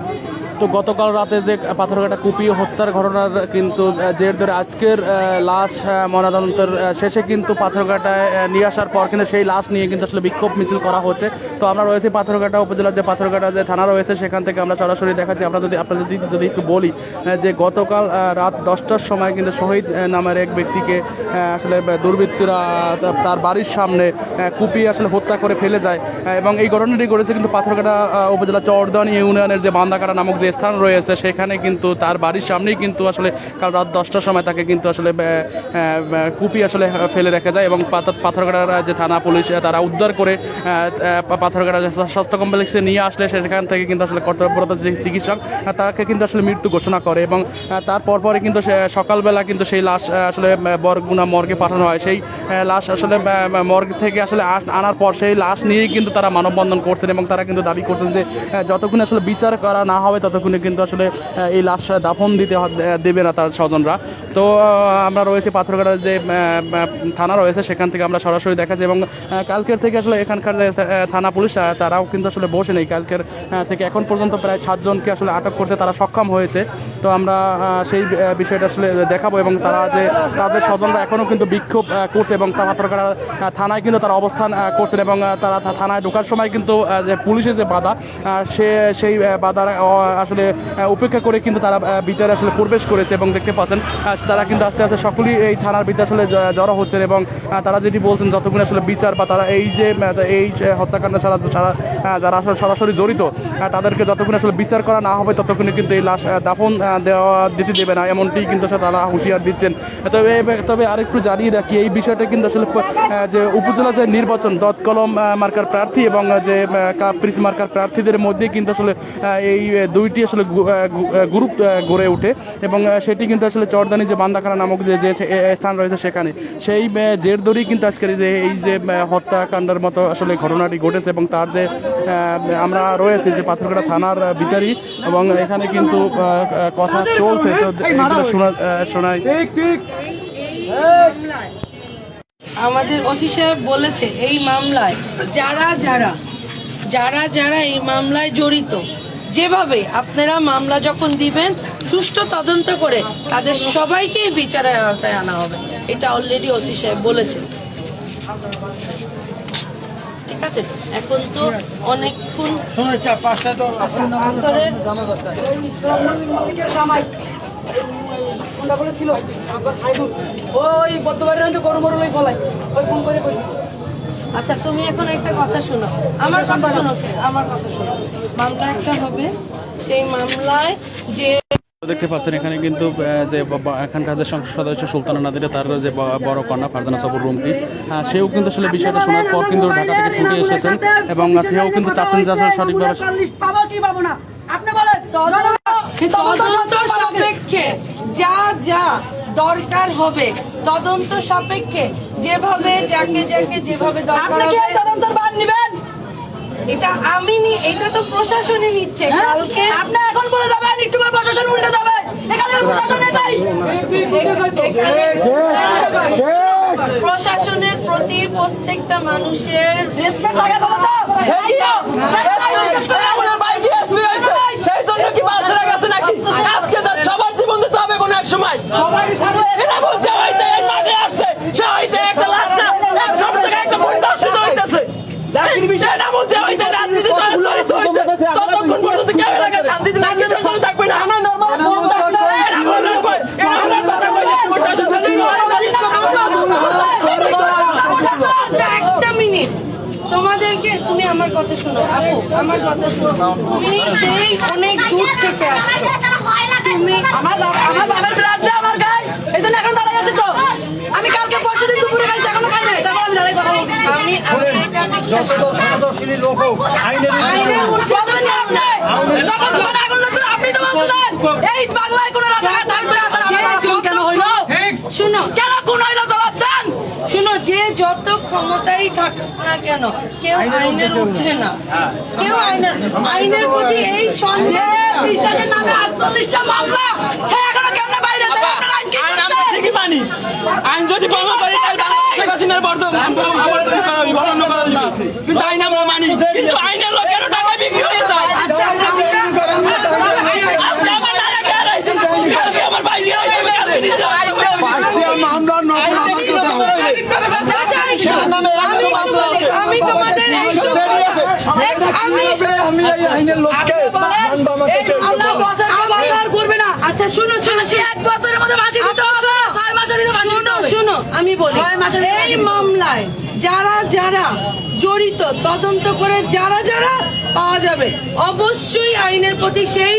Gracias. তো গতকাল রাতে যে পাথরঘাটা কুপিয়ে হত্যার ঘটনার কিন্তু জের ধরে আজকের লাশ ময়নাতদন্তের শেষে কিন্তু পাথরঘাটায় নিয়ে আসার পর কিন্তু সেই লাশ নিয়ে কিন্তু আসলে বিক্ষোভ মিছিল করা হচ্ছে। তো আমরা রয়েছি পাথরঘাটা উপজেলার যে পাথরঘাটা যে থানা রয়েছে, সেখান থেকে আমরা সরাসরি দেখাচ্ছি। আমরা যদি, আপনাদের যদি যদি একটু বলি যে গতকাল রাত দশটার সময় কিন্তু শহীদ নামের এক ব্যক্তিকে আসলে দুর্বৃত্তরা তার বাড়ির সামনে কুপিয়ে আসলে হত্যা করে ফেলে যায়। এবং এই ঘটনাটি ঘটেছে কিন্তু পাথরঘাটা উপজেলা চরদানি ইউনিয়নের যে বান্দাকাটা নামক যে স্থান রয়েছে সেখানে কিন্তু তার বাড়ির সামনেই কিন্তু আসলে কাল রাত দশটার সময় তাকে কিন্তু আসলে কুপি আসলে ফেলে রেখে যায় এবং পাথর- পাথরঘাটার যে থানা পুলিশ তারা উদ্ধার করে আহ, আহ, পাথরঘাটা স্বাস্থ্য কমপ্লেক্সে নিয়ে আসলে সেখান থেকে কিন্তু আসলে কর্তব্যরত যে চিকিৎসক তাকে কিন্তু আসলে মৃত্যু ঘোষণা করে এবং আহ, তারপর পরে কিন্তু সকালবেলা কিন্তু সেই লাশ আসলে বরগুনা মর্গে পাঠানো হয়। সেই লাশ আসলে মর্গ থেকে আসলে আস- আনার পর সেই লাশ নিয়েই কিন্তু তারা মানববন্ধন করছেন এবং তারা কিন্তু দাবি করছেন যে যতক্ষণ আসলে বিচার করা না হবে ততক্ষণে কিন্তু আসলে এই লাশ দাফন দিতে দেবে না তার স্বজনরা। তো আমরা রয়েছি পাথরঘাটার যে থানা রয়েছে, সেখান থেকে আমরা সরাসরি দেখাচ্ছি এবং কালকের থেকে আসলে এখানকার যে থানা পুলিশ তারাও কিন্তু আসলে বসে নেই। কালকের থেকে এখন পর্যন্ত প্রায় সাতজনকে আসলে আটক করতে তারা সক্ষম হয়েছে। তো আমরা সেই বিষয়টা আসলে দেখাবো এবং তারা যে তাদের স্বজনরা এখনও কিন্তু বিক্ষোভ করছে এবং তা পাথরঘাটা থানায় কিন্তু তারা অবস্থান করছেন এবং তারা থানায় ঢোকার সময় কিন্তু যে পুলিশের যে বাধা সে সেই বাধার আসলে উপেক্ষা করে কিন্তু তারা ভিতরে আসলে প্রবেশ করেছে এবং দেখতে পাচ্ছেন তারা কিন্তু আস্তে আস্তে সকলেই এই থানার ভিতরে আসলে জড়ো হচ্ছেন এবং তারা যেটি বলছেন যতক্ষণ আসলে বিচার বা তারা এই যে এই হত্যাকাণ্ডে ছাড়া আহ, যারা আসলে সরাসরি জড়িত তাদেরকে যতক্ষণ আসলে বিচার করা না হবে ততক্ষণে কিন্তু এই লাশ দাফন দেওয়া দিতে দেবে না। এমনটি কিন্তু তারা হুঁশিয়ার দিচ্ছেন। তবে তবে আরেকটু জানিয়ে রাখি এই বিষয়টা কিন্তু আসলে যে উপজেলা যে নির্বাচন দত কলম আহ, মার্কার প্রার্থী এবং যে কাপ্রিস মার্কার প্রার্থীদের মধ্যে কিন্তু আসলে এই দুইটি আসলে গ্রুপ গড়ে ওঠে এবং সেটি কিন্তু আসলে চরদানি যে বান্দাখানা নামক যে যে স্থান রয়েছে সেখানে সেই জের ধরেই কিন্তু আজকের যে এই যে হত্যাকাণ্ডের মতো আসলে ঘটনাটি ঘটেছে এবং তার যে আমরা রয়েছে যে পাথরঘাটা থানার ভিতরই এবং এখানে কিন্তু কথা চলছে। তো আমাদের ওসি সাহেব বলেছে, এই মামলায় যারা যারা যারা যারা এই মামলায় জড়িত, যেভাবে আপনারা মামলা যখন দিবেন, সুষ্ঠু তদন্ত করে তাদের সবাইকেই বিচারের আওতায় আনা হবে। এটা অলরেডি ওসি সাহেব বলেছে। ঠিক আছে? এখন তো অনেকক্ষণ শোনাচ্ছে পাঁচটায় তো ওই বর্তমানে তো গরু মরু লই ফলাই ওই ফোন করে কইছি আচ্ছা তুমি এখন একটা কথা শোনো। আমার কথা শোনো। আমার কথা শোনো। মামলা একটা হবে। সেই মামলায় যে দেখতে পাচ্ছেন এখানে কিন্তু যে এখানকার যে সংসদ সদস্য সুলতানা নাদিরা তার যে বড় কন্যা ফারদানা সবুর রুমকি সেও কিন্তু আসলে বিষয়টা শোনার পর কিন্তু ঢাকা থেকে ছুটে এসেছেন এবং সেও কিন্তু চাচ্ছেন যে আসলে সঠিকভাবে পাবো কি পাবো না আপনি বলেন তদন্ত তদন্ত তদন্ত করতে হবে। সাপেক্ষে যা যা দরকার হবে তদন্ত সাপেক্ষে যেভাবে যাকে যাকে যেভাবে দরকার হবে তদন্তের বাদ নিবেন এটা আমি নি এটা তো প্রশাসনে নিচ্ছে। হ্যাঁ? কালকে আপনি এখন বলে যাবেন একটু পর প্রশাসন উল্টে যাবে। এখানে প্রশাসন এটাই প্রশাসনের প্রতি প্রত্যেকটা মানুষের রেসপেক্ট থাকে তো দাদা এই কি এরাই জিজ্ঞেস করে। আপনার ভাই কি এসপি হয়েছে। সেই জন্য কি বাসরা গেছে নাকি? আজকে তো সবার জীবন দিতে হবে কোনো এক সময়। এরা বলছে হয়তো এই মাঠে আসছে। সে হয়তো একটা লাশ না এক সব থেকে একটা পরিদর্শিত হইতেছে এটা বলছে হয়তো রাজনীতি জড়িত হইছে ততক্ষণ পর্যন্ত কেউ এলাকায় শান্তিতে থাকবে শান্তিতে থাকবে না এরা বলে কয়, এরা বলে কথা কইলে প্রশাসন আচ্ছা একটা মিনিট তোমাদেরকে তুমি আমার কথা শোনো আপু আমার কথা শোনো। তুমি সেই অনেক দূর থেকে আসছো। তুমি আমার বাবা আমার বাবার ব্লাড দেয় আমার গায়ে এই জন্য এখন দাঁড়াই আছি তো। আমি কালকে পরশু দিন দুপুরে খাইছি এখনও খাই নাই তারপর আমি দাঁড়াই কথা বলছি আমি আমি এটা বিশ্বাস করি সদস্যী লোক আইনের আপনি আপনি তো বলছিলেন এই বাংলায় কোনো রাজাকার থাকবে না যত ক্ষমতাই থাকুক না কেন কেউ আইনের ঊর্ধ্বে না। কেউ আইনের আইনের প্রতি এই সন্দেহ বিশ্বাসের নামে আটচল্লিশটা মামলা। হ্যাঁ এখনও কেমনে বাইরে আইন যদি ভঙ্গ করি তাহলে বাংলাদেশ শেখ হাসিনার বর্ধমান কীভাবে আমি এই না। আচ্ছা শুনুন শুনুন এক বছরের মধ্যে বাঁচিয়ে দিতে হবে। আমি বলি এই মামলায় যারা যারা জড়িত তদন্ত করে যারা যারা পাওয়া যাবে অবশ্যই আইনের প্রতি সেই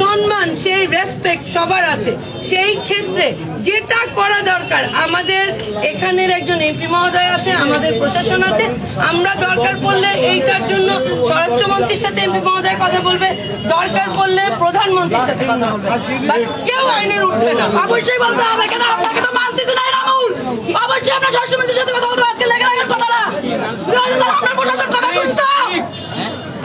সম্মান সেই রেসপেক্ট সবার আছে। সেই ক্ষেত্রে যেটা করা দরকার আমাদের এখানের একজন এমপি মহোদয় আছে আমাদের প্রশাসন আছে আমরা দরকার পড়লে এইটার জন্য স্বরাষ্ট্রমন্ত্রীর সাথে এমপি মহোদয় কথা বলবে দরকার পড়লে প্রধানমন্ত্রীর সাথে কথা বলবে। কেউ আইনের উঠবে না। অবশ্যই বলতে হবে কেন আপনাকে তো মানতেছে না আমুল অবশ্যই আপনার স্বাস্থ্যমন্ত্রীর সাথে কথা বলতে আজকে লেগে রাখার কথা না আপনার প্রশাসন কথা শুনতো।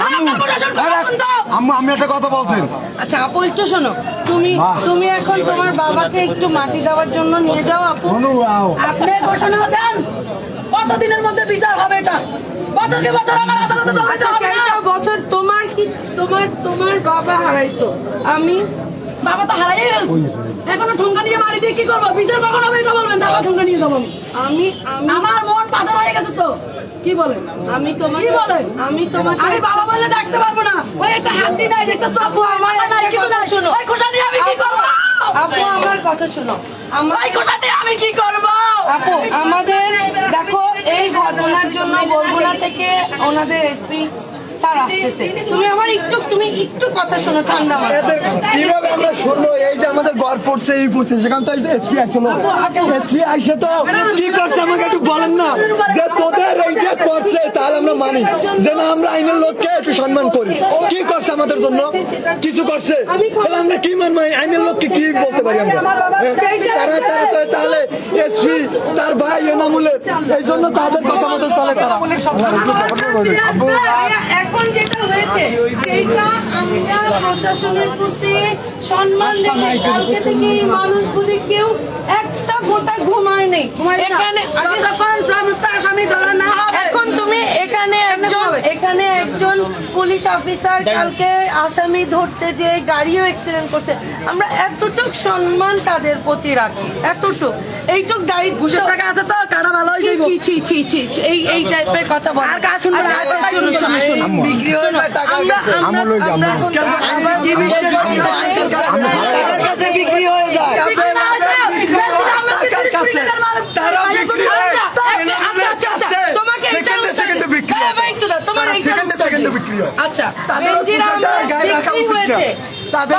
আপনার প্রশাসন কথা শুনতো। আম্মু আমি একটা কথা বলতেন। আচ্ছা আপু একটু শোনো। তুমি তুমি এখন তোমার বাবাকে একটু মাটি দেওয়ার জন্য নিয়ে যাও আপু। আপনি ঘোষণা দেন। কতদিনের মধ্যে বিচার হবে এটা? বছরকে বছর আমার আদালতে দৌড়াতে আচ্ছা বছর তোমার কি তোমার তোমার বাবা হারাইছো। আমি বাবা তো হারাই গেছে। এখনও ঠুঙ্গা নিয়ে বাড়ি দিয়ে কি করব? বিচার কখন হবে এটা বলবেন তারপর ঠুঙ্গা নিয়ে যাব আমি। আমি আমি আমার মন পাথর হয়ে গেছে তো। কি বলেন আমি তোমাকে কি বলে? আমি তোমাকে আমি বাবা বললে ডাকতে পারব না। ওই একটা হাড্ডি নাই একটা সব আমার মাথা নাই কিছু নাই। শোনো। ওই খোসা দিয়ে আমি কি করব? আপু আমার কথা শোনো। আমার ওই খোসা দিয়ে আমি কি করব? আপু আমাদের দেখো এই ঘটনার জন্য বরগুনা থেকে ওনাদের এসপি স্যার আসতেছে। তুমি আমার একটু তুমি একটু কথা শোনো ঠান্ডা কীভাবে আমরা শুনলো এই যে আমাদের ঘর পড়ছে এই পড়ছে সেখান তো এসপি আসছিল এসপি আসে তো কি করছে আমাকে একটু বলেন না। যে তোদের এইটা করছে তাহলে আমরা মানি। যে না আমরা আইনের লোককে একটু সম্মান করি। কি করছে আমাদের জন্য? কিছু করছে? তাহলে আমরা কি মানবো? আইনের লোককে কি বলতে পারি আমরা? হ্যাঁ? তারা তারা তো তাহলে এসপি তার ভাই এনামুলের এই জন্য তাদের কথা মতো চলে তারা। এখন যেটা হয়েছে সেইটা আমরা প্রশাসনের প্রতি সম্মান রেখে কালকে থেকে এই মানুষগুলি কেউ একটা ফোঁটা ঘুমায় নেই। এখানে যতক্ষণ সমস্ত আসামি ধরা না এখন তুমি এখানে একজন এখানে একজন পুলিশ অফিসার কালকে আসামি ধরতে যে গাড়িও অ্যাক্সিডেন্ট করছে আমরা এতটুক সম্মান তাদের প্রতি রাখি। এতটুক। এইটুক দায়িত্ব আছে তো হয়ে যাইব ছি, ছি, ছি, ছি, ছি, এই এই টাইপের কথা বল। আর কাজ শুনব না, আর কথা শুনব না। বিক্রি হয়ে যায় টাকা আমরা আমরা আমল হয়ে আমরা আমল। এখন আবার কি বিশ্বাস করি না, কাছে কাছে বিক্রি হয়ে যায়। তারা বিক্রি হয়। আচ্ছা, আচ্ছা, আচ্ছা, তোমাকে সেকেন্ডে সেকেন্ডে বিক্রি হ্যাঁ, হয়। ভাই, একটু তোমার সেকেন্ডে সেকেন্ডে বিক্রি হয়। আচ্ছা, তাদের বিক্রি হয়েছে। তাদের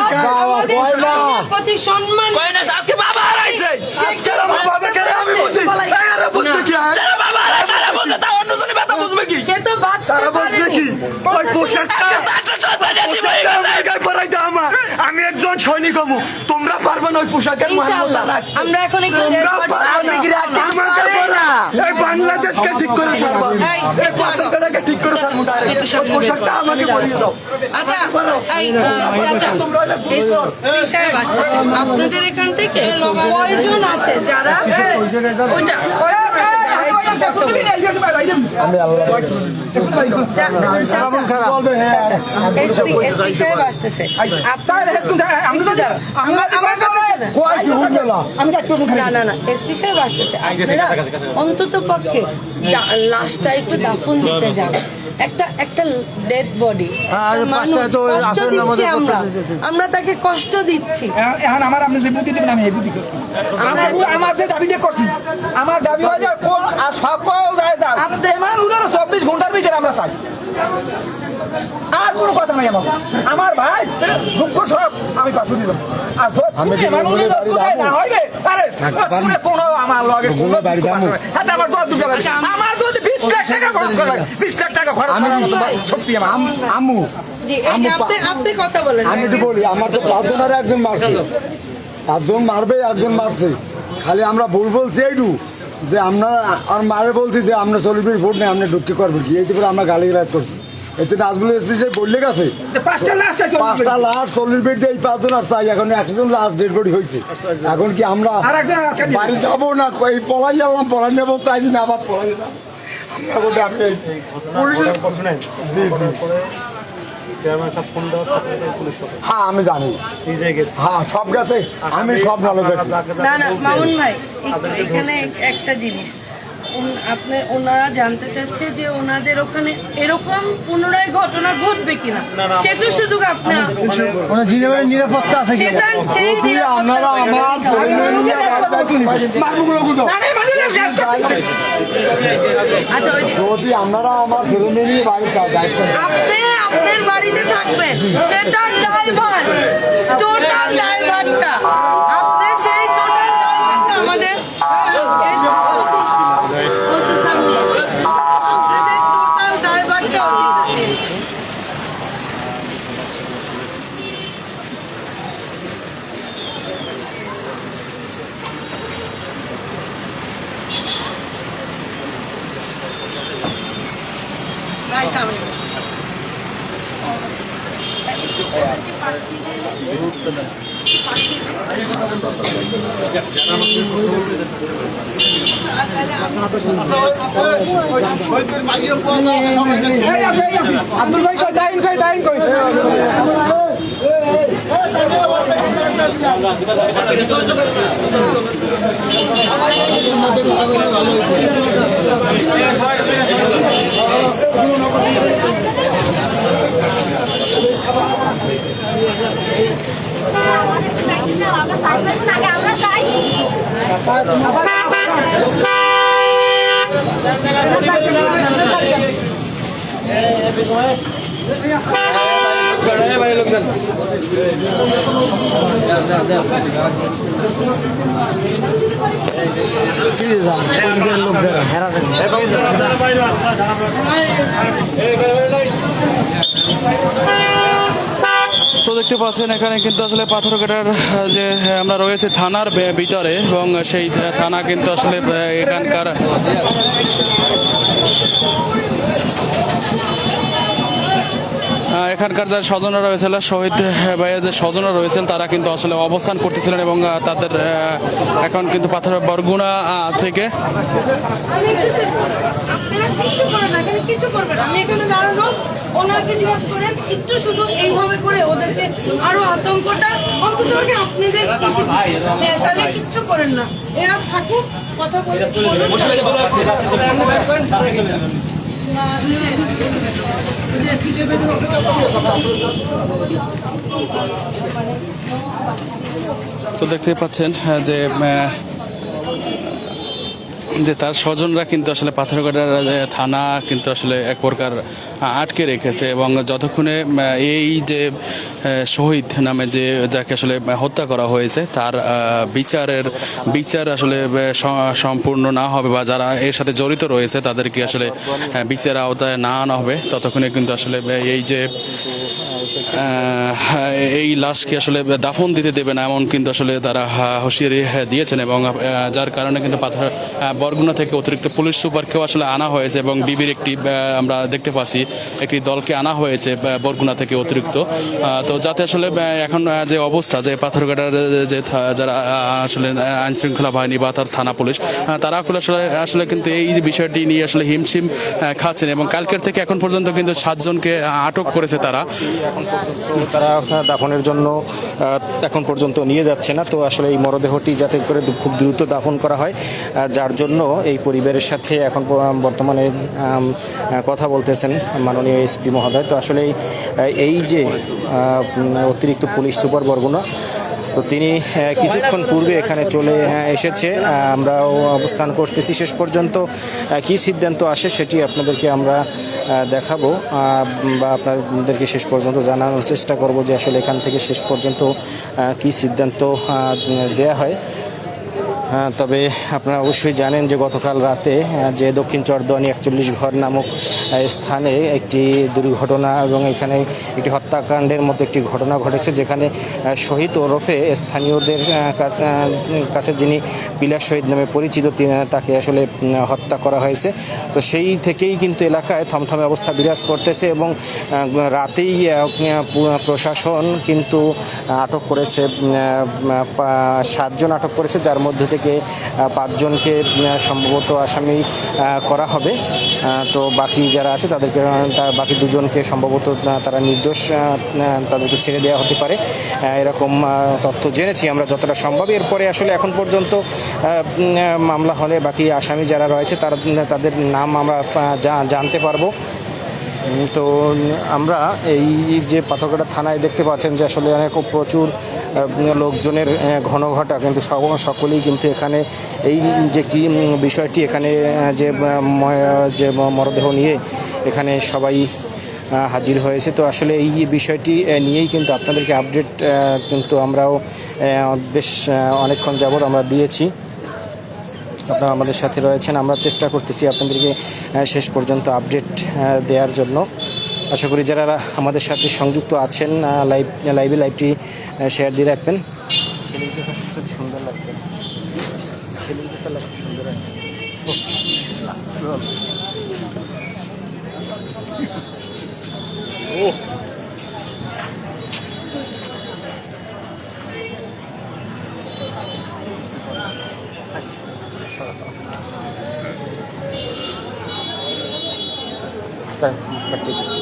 সম্মান আজকে বাবা হারাইছে আজকে আমার বাবাকে আমি বুঝি এই আরে বুঝতে কি হয়? যারা বাবা হারাইছে তারা বলছে তা অন্য জনে ব্যথা বুঝবে কি সে তো বাঁচতে তারা বুঝছে পারেনি কি ওই পোশাকটা আজকে চারটা সন্তান এতিম হয়ে পোশাকটা গেছে। আমার গায়ে পরাইতে আমার আমি একজন সৈনিক হমু তোমরা পারবে না ওই পোশাকের। আমরা এখন এই বাংলাদেশকে ঠিক করে ছাড়বা এই। পতাকাটাকে ঠিক করে ছাড়বো ওই পোশাকটা আমাকে পরিয়ে দাও আচ্ছা। আপনাদের এখান থেকে কয়জন আছে যারা ওইটা বলবে হ্যাঁ। অন্তত পক্ষে লাশটা একটু দাফন দিতে যান একটা একটা ডেড বডি কষ্ট দিচ্ছি আমরা। আমরা তাকে কষ্ট দিচ্ছি। এখন আমার আপনি যে বুদ্ধি দেবেন আমি এই বুদ্ধি করছি। আমরা আমার যে দাবিটা করছি আমার দাবি হয় যে কোন আর সকল রায় দাও। আপনি- উনারা চব্বিশ ঘণ্টার ভিতরে আমরা চাই। আর কোনো কথা নাই আমার। আমার ভাই দুঃখ সব আমি পাশে দিলাম আর আমি কোনো আমার লগে কোনো বাড়ি যাব? হ্যাঁ? আমার তো আচ্ছা, আমার যদি বিশ লাখ টাকা খরচ করা বিশ লাখ টাকা খরচ আম- আমি আপনি আপনি বলি আমার তো পাঁচজনের একজন মারছে। পাঁচজন মারবে একজন মারছে। খালি আমরা ভুল বলছি এইটু যে আমরা আর মারে বলছি যে আমরা চল্লিশ ভোট নেই আমরা ঢুকতে করব কি? এই করে আমরা গালি গালাজ করছি। এতে নাজমুল এসপি সে বললে গেছে পাঁচটা লাশ চল্লিশ বেড এই পাঁচজন আর চাই এখন একশো জন লাশ ডেড বডি হয়েছে এখন কি আমরা বাড়ি যাব না এই পলাই গেলাম পলাই নেব তাই না আবার পলাই হ্যাঁ আমি জানি হ্যাঁ সব গেছে আমি সব ভাই একটু এখানে একটা জিনিস আপনি ওনারা জানতে চাচ্ছে যে ওনাদের ওখানে এরকম পুনরায় ঘটনা ঘটবে কিনা? সেটা শুধু আপনি নিরাপত্তা আছে সেটা যদি আপনারা আমার মানে না, শেষ করতে হবে। আচ্ছা ওই যে যদি আপনারা আমার ছেলে নিয়ে বাড়ি দায়িত্ব আপনি আপনার বাড়িতে থাকবেন। সেটার ড্রাইভার। টোটাল ড্রাইভারটা। আপনি সেই টোটাল ড্রাইভারটা আমাদের অফিসার আব্দুল ভাই কই? দাইন কই দাইন কই? আমরা সাইকেল আগে আমরা যাই। তো দেখতে পাচ্ছেন, এখানে কিন্তু আসলে পাথর কাটার যে আমরা রয়েছে থানার ভিতরে এবং সেই থানা কিন্তু আসলে এখানকার এখানকার যে স্বজনরা রয়েছিল শহীদ ভাইয়ের যে স্বজনরা রয়েছেন, তারা কিন্তু আসলে অবস্থান করতেছিলেন এবং তাদের এখন কিন্তু পাথর বরগুনা থেকে। তো দেখতে পাচ্ছেন যে যে তার স্বজনরা কিন্তু আসলে পাথরঘাটার থানা কিন্তু আসলে এক প্রকার আটকে রেখেছে এবং যতক্ষণে এই যে শহীদ নামে যে যাকে আসলে হত্যা করা হয়েছে তার বিচারের বিচার আসলে সম্পূর্ণ না হবে বা যারা এর সাথে জড়িত রয়েছে তাদেরকে আসলে আহ, বিচারের আওতায় না আনা হবে। ততক্ষণে কিন্তু আসলে এই যে এই লাশকে আসলে দাফন দিতে দেবে না এমন কিন্তু আসলে তারা হুঁশিয়ারি দিয়েছেন এবং যার কারণে কিন্তু পাথর বরগুনা থেকে অতিরিক্ত পুলিশ সুপারকেও আসলে আনা হয়েছে এবং ডিবির একটি আমরা দেখতে পাচ্ছি, একটি দলকে আনা হয়েছে বরগুনা থেকে অতিরিক্ত। তো যাতে আসলে এখন যে অবস্থা, যে পাথরঘাটার যে যারা আসলে আইন শৃঙ্খলা বাহিনী বা তার থানা পুলিশ তারা আসলে আসলে কিন্তু এই যে বিষয়টি নিয়ে আসলে হিমশিম খাচ্ছেন এবং কালকের থেকে এখন পর্যন্ত কিন্তু সাতজনকে আটক করেছে তারা। তারা দাফনের জন্য এখন পর্যন্ত নিয়ে যাচ্ছে না। তো আসলে এই মরদেহটি যাতে করে খুব দ্রুত দাফন করা হয় যার জন্য এই পরিবারের সাথে এখন বর্তমানে কথা বলতেছেন মাননীয় এসপি মহোদয়। তো আসলে এই- যে অতিরিক্ত পুলিশ সুপার বরগুনা তো তিনি কিছুক্ষণ পূর্বে এখানে চলে এসেছে। আহ, আমরাও অবস্থান করতেছি। শেষ পর্যন্ত কি সিদ্ধান্ত আসে সেটি আপনাদেরকে আমরা দেখাবো। বা আপনাদেরকে শেষ পর্যন্ত জানানোর চেষ্টা করব যে আসলে এখান থেকে শেষ পর্যন্ত কি সিদ্ধান্ত দেয়া হ্যাঁ, তবে আপনারা অবশ্যই জানেন যে গতকাল রাতে যে দক্ষিণ চরদোয়ানি একচল্লিশ ঘর নামক স্থানে একটি দুর্ঘটনা এবং এখানে একটি হত্যাকাণ্ডের মতো একটি ঘটনা ঘটেছে যেখানে শহীদ ওরফে স্থানীয়দের কাছে যিনি বিলাস শহীদ নামে পরিচিত তাকে আসলে হত্যা করা হয়েছে। তো সেই থেকেই কিন্তু এলাকায় থমথমে অবস্থা বিরাজ করতেছে এবং রাতেই প্রশাসন কিন্তু আটক করেছে সাতজন আটক করেছে, যার মধ্যে থেকে থেকে পাঁচজনকে সম্ভবত আসামি করা হবে। তো বাকি যারা আছে তাদেরকে বাকি দুজনকে সম্ভবত তারা নির্দোষ তাদেরকে ছেড়ে দেওয়া হতে পারে। এরকম তথ্য জেনেছি আমরা যতটা সম্ভব। এরপরে আসলে এখন পর্যন্ত মামলা হলে বাকি আসামি যারা রয়েছে তারা, তাদের নাম আমরা জানতে পারব। তো আমরা এই যে পাথরঘাটা থানায় দেখতে পাচ্ছেন যে আসলে অনেক প্রচুর লোকজনের আহ, ঘনঘটা কিন্তু সকলেই কিন্তু এখানে এই যে কি বিষয়টি এখানে যে যে মরদেহ নিয়ে এখানে সবাই হাজির হয়েছে। তো আসলে এই বিষয়টি নিয়েই কিন্তু আপনাদেরকে আপডেট কিন্তু আমরাও বেশ অনেকক্ষণ যাবৎ আমরা দিয়েছি। আপনারা আমাদের সাথে রয়েছেন। আমরা চেষ্টা করতেছি আপনাদেরকে শেষ পর্যন্ত আপডেট দেওয়ার জন্য। আশা করি যারা আমাদের সাথে সংযুক্ত আছেন লাইভ লাইভে লাইভটি শেয়ার দিয়ে রাখবেন। সুন্দর লাগবে সুন্দর তাই, ঠিক আছে।